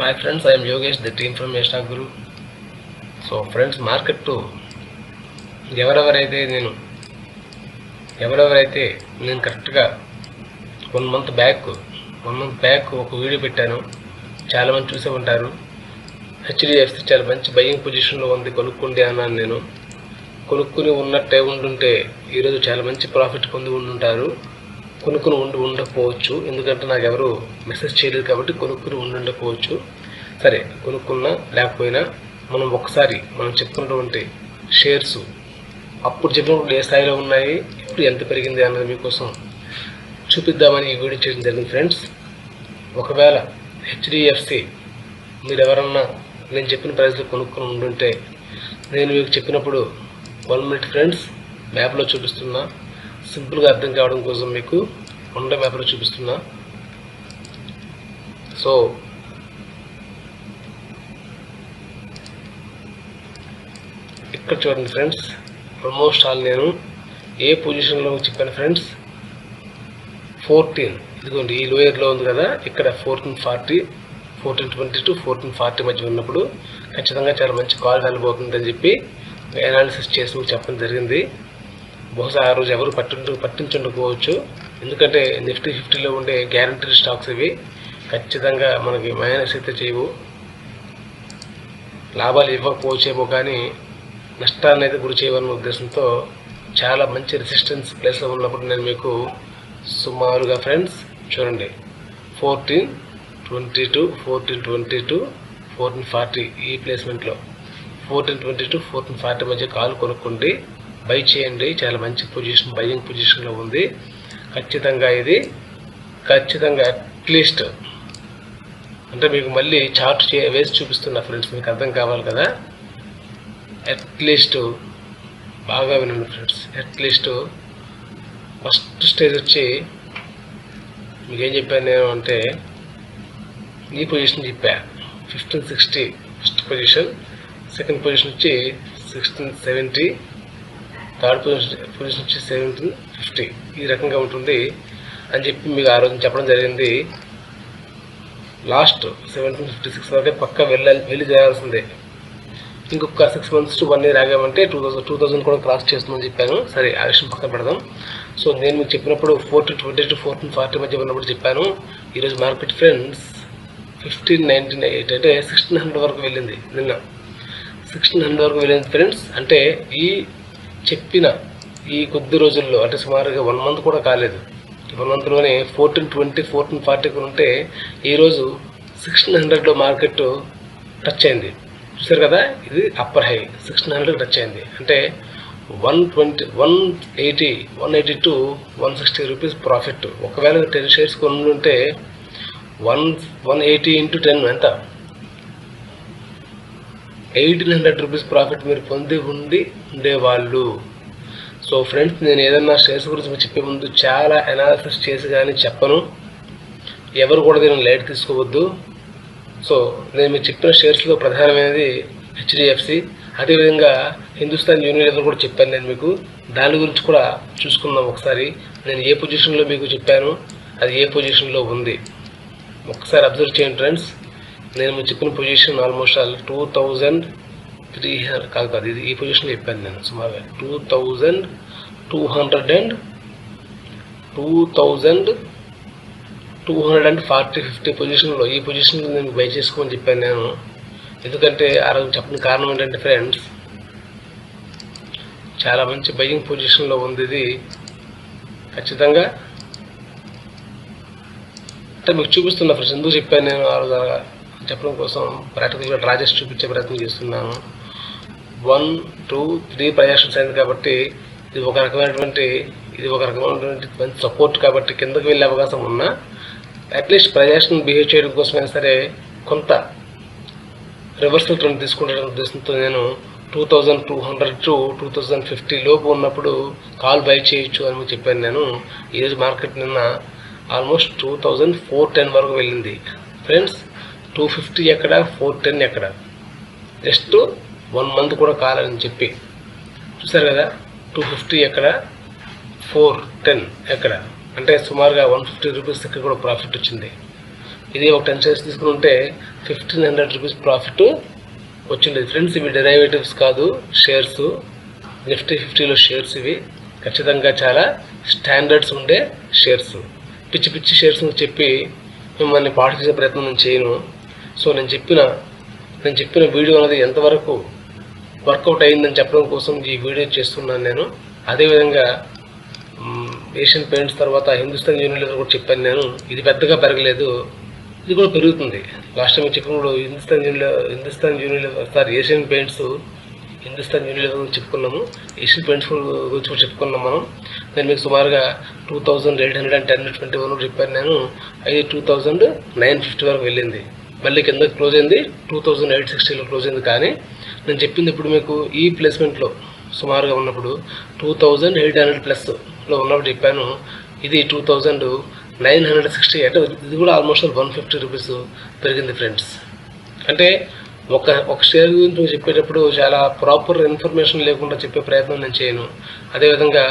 Hi friends I'm Yogesh the team from Yashna Guru so friends market ఎవరెవరైతే నేను ఎవరెవరైతే నేను కరెక్ట్గా one month back one month back ఒక వీడియో పెట్టాను. చాలామంది చూసే ఉంటారు. హెచ్డిఎఫ్సి చాలా మంచి బయ్యింగ్ పొజిషన్లో ఉంది కొనుక్కోండి అన్నాను నేను. కొనుక్కుని ఉన్నట్టే ఉండుంటే ఈరోజు చాలా మంచి ప్రాఫిట్ పొంది ఉండుంటారు. కొనుక్కుని ఉండి ఉండకపోవచ్చు. ఎందుకంటే నాకు ఎవరు మెసేజ్ చేయలేదు కాబట్టి కొనుక్కుని ఉండుండకపోవచ్చు సరే కొనుక్కున్నా లేకపోయినా మనం ఒకసారి మనం చెప్పుకున్నటువంటి షేర్స్ అప్పుడు చెప్పినప్పుడు ఏ స్థాయిలో ఉన్నాయి ఇప్పుడు ఎంత పెరిగింది అన్నది మీకోసం చూపిద్దామని ఈ వీడియో చేయడం జరిగింది ఫ్రెండ్స్. ఒకవేళ హెచ్డిఎఫ్సి మీరు ఎవరన్నా నేను చెప్పిన ప్రైస్లో కొనుక్కుని ఉండుంటే నేను మీకు చెప్పినప్పుడు వన్ మినిట్ ఫ్రెండ్స్ మ్యాప్లో చూపిస్తున్నా. సింపుల్గా అర్థం కావడం కోసం మీకు వండ పేపర్ చూపిస్తున్నా. సో ఇక్కడ చూడండి ఫ్రెండ్స్ ఆల్మోస్ట్ ఆల్ నేను ఏ పొజిషన్లో చెప్పాను ఫ్రెండ్స్? ఫోర్టీన్. ఇదిగోండి ఈ లోయర్లో ఉంది కదా ఇక్కడ fourteen forty fourteen twenty two fourteen forty మధ్య ఉన్నప్పుడు ఖచ్చితంగా చాలా మంచి కాల్ వెళ్ళబోతుందని చెప్పి అనాలిసిస్ చేసి మీకు చెప్పడం జరిగింది. బహుశా ఆ రోజు ఎవరు పట్టించు పట్టించుండకపోవచ్చు. ఎందుకంటే నిఫ్టీ ఫిఫ్టీలో ఉండే గ్యారంటీ స్టాక్స్ ఇవి ఖచ్చితంగా మనకి మైనస్ అయితే చేయవు. లాభాలు ఇవ్వకపోవచ్చేమో కానీ నష్టాన్ని అయితే గురి చేయవన్న ఉద్దేశంతో చాలా మంచి రెసిస్టెన్స్ ప్లేస్లో ఉన్నప్పుడు నేను మీకు సుమారుగా ఫ్రెండ్స్ చూడండి. Fourteen twenty two fourteen twenty two fourteen forty ఈ ప్లేస్మెంట్లో fourteen twenty two fourteen forty మధ్య కాలు కొనుక్కోండి. బై చేయండి. చాలా మంచి పొజిషన్ బయ్యింగ్ పొజిషన్లో ఉంది. ఖచ్చితంగా ఇది ఖచ్చితంగా అట్లీస్ట్ అంటే మీకు మళ్ళీ చార్ట్ చే వేసి చూపిస్తున్నా ఫ్రెండ్స్ మీకు అర్థం కావాలి కదా? అట్లీస్ట్ బాగా వినండి ఫ్రెండ్స్ అట్లీస్ట్ ఫస్ట్ స్టేజ్ వచ్చి మీకు ఏం చెప్పాను నేను అంటే ఈ పొజిషన్ చెప్పా. Fifteen sixty first position second position వచ్చి sixteen seventy third position position వచ్చి సెవెన్ ఫిఫ్టీ ఈ రకంగా ఉంటుంది అని చెప్పి మీకు ఆ రోజు చెప్పడం జరిగింది. లాస్ట్ సెవెంటీన్ ఫిఫ్టీ సిక్స్ వరకే పక్క వెళ్ళాలి వెళ్ళి చేయాల్సిందే ఇంకొక six months to one year ఆగామంటే two thousand two thousand కూడా క్రాస్ చేస్తుందని చెప్పాను. సరే ఆ విషయం పక్కన పెడదాం. సో నేను మీకు చెప్పినప్పుడు fourteen twenty two fourteen forty మధ్య ఉన్నప్పుడు చెప్పాను. ఈరోజు market friends fifteen nineteen eight అంటే సిక్స్టీన్ హండ్రెడ్ వరకు వెళ్ళింది నిన్న. సిక్స్టీన్ హండ్రెడ్ వరకు వెళ్ళింది ఫ్రెండ్స్ అంటే ఈ చెప్పిన ఈ కొద్ది రోజుల్లో అంటే సుమారుగా వన్ మంత్ కూడా కాలేదు. వన్ మంత్లోనే ఫోర్టీన్ ట్వంటీ ఫోర్టీన్ ఫార్టీకి ఉంటే ఈరోజు సిక్స్టీన్ హండ్రెడ్లో మార్కెట్ టచ్ అయింది. చూసారు కదా? ఇది upper high sixteen hundred touch అయింది. అంటే one twenty one eighty one eighty to one sixty rupees profit ఒకవేళ టెన్ షేర్స్ కొని ఉంటే one one eighty into ten ఎంత? ఎయిటీన్ హండ్రెడ్ రూపీస్ ప్రాఫిట్ మీరు పొంది ఉండి ఉండేవాళ్ళు. సో ఫ్రెండ్స్ నేను ఏదన్నా షేర్స్ గురించి చెప్పే ముందు చాలా అనాలిసిస్ చేసి కానీ చెప్పను. ఎవరు కూడా దీన్ని లైట్ తీసుకోవద్దు. సో నేను మీకు చెప్పిన షేర్స్లో ప్రధానమైనది హెచ్డిఎఫ్సి అదేవిధంగా హిందుస్థాన్ యూనిలివర్ కూడా చెప్పాను నేను మీకు. దాని గురించి కూడా చూసుకుందాం ఒకసారి. నేను ఏ పొజిషన్లో మీకు చెప్పాను? అది ఏ పొజిషన్లో ఉంది? ఒకసారి అబ్జర్వ్ చేయండి ఫ్రెండ్స్. నేను ముచ్చుకున్న position almost all two thousand three hundred కాదు కాదు ఇది ఈ పొజిషన్లో చెప్పాను నేను సుమారుగా two thousand two hundred and two thousand two hundred and forty fifty పొజిషన్లో ఈ పొజిషన్ నేను బై చేసుకోమని చెప్పాను నేను. ఎందుకంటే ఆ రోజు చెప్పిన కారణం ఏంటంటే ఫ్రెండ్స్ చాలా మంచి బయ్యింగ్ పొజిషన్లో ఉంది ఇది. ఖచ్చితంగా. అంటే మీకు చూపిస్తున్నా ఫ్రెండ్స్ ఎందుకు చెప్పాను నేను ఆ రోజు చెప్పడం కోసం ప్రాక్టికల్గా డ్రా చేసి చూపించే ప్రయత్నం చేస్తున్నాను. వన్ టూ త్రీ ప్రయాక్షన్స్ అయింది కాబట్టి ఇది ఒక రకమైనటువంటి ఇది ఒక రకమైనటువంటి మంచి సపోర్ట్ కాబట్టి కిందకు వెళ్ళే అవకాశం ఉన్నా అట్లీస్ట్ ప్రజాషన్ బిహేవ్ చేయడం కోసమైనా సరే కొంత రివర్సల్ ట్రెండ్ తీసుకుంటే ఉద్దేశంతో నేను two thousand two hundred to two thousand fifty లోపు ఉన్నప్పుడు కాల్ బై చేయొచ్చు అని చెప్పాను నేను. ఈరోజు మార్కెట్ నిన్న almost two thousand four ten వరకు వెళ్ళింది. ఫ్రెండ్స్ టూ ఫిఫ్టీ ఎక్కడ ఫోర్ టెన్ ఎక్కడ? జస్ట్ వన్ మంత్ కూడా కాలని చెప్పి. చూసారు కదా? టూ ఫిఫ్టీ ఎక్కడ ఫోర్ టెన్ ఎక్కడ? అంటే సుమారుగా వన్ ఫిఫ్టీ రూపీస్ దగ్గర కూడా ప్రాఫిట్ వచ్చింది. ఇది ఒక టెన్ షేర్స్ తీసుకుని ఉంటే ఫిఫ్టీన్ హండ్రెడ్ రూపీస్ ప్రాఫిట్ వచ్చిండేది ఫ్రెండ్స్ ఇవి డెరైవేటివ్స్ కాదు షేర్స్. నిఫ్టీ ఫిఫ్టీలో షేర్స్ ఇవి. ఖచ్చితంగా చాలా స్టాండర్డ్స్ ఉండే షేర్స్. పిచ్చి పిచ్చి షేర్స్ చెప్పి మిమ్మల్ని పాటు చేసే ప్రయత్నం నేను చేయను. సో నేను చెప్పిన నేను చెప్పిన వీడియో అనేది ఎంతవరకు వర్కౌట్ అయిందని చెప్పడం కోసం ఈ వీడియో చేస్తున్నాను నేను. అదేవిధంగా ఏషియన్ పెయింట్స్ తర్వాత హిందుస్థాన్ యూనిలీవర్ కూడా చెప్పాను నేను. ఇది పెద్దగా పెరగలేదు. ఇది కూడా పెరుగుతుంది. లాస్ట్ టైం చెప్పినప్పుడు Hindustan Unilever Hindustan Unilever sorry Asian Paints Hindustan Unilever గురించి చెప్పుకున్నాము. ఏషియన్ పెయింట్స్ గురించి కూడా చెప్పుకున్నాం మనం. నేను మీకు సుమారుగా two thousand eight hundred and ten twenty one చెప్పాను నేను. అది టూ థౌజండ్ నైన్ ఫిఫ్టీ వరకు వెళ్ళింది. మళ్ళీ కింద క్లోజ్ అయింది. టూ థౌజండ్ ఎయిట్ సిక్స్టీలో క్లోజ్ అయింది. కానీ నేను చెప్పింది ఇప్పుడు మీకు ఈ ప్లేస్మెంట్లో సుమారుగా ఉన్నప్పుడు టూ థౌజండ్ ఎయిట్ హండ్రెడ్ ప్లస్లో ఉన్నప్పుడు చెప్పాను. ఇది two thousand nine hundred sixty అంటే ఇది కూడా ఆల్మోస్ట్ వన్ ఫిఫ్టీ రూపీస్ పెరిగింది ఫ్రెండ్స్. అంటే ఒక ఒక షేర్ గురించి చెప్పేటప్పుడు చాలా ప్రాపర్ ఇన్ఫర్మేషన్ లేకుండా చెప్పే ప్రయత్నం నేను చేయను. అదేవిధంగా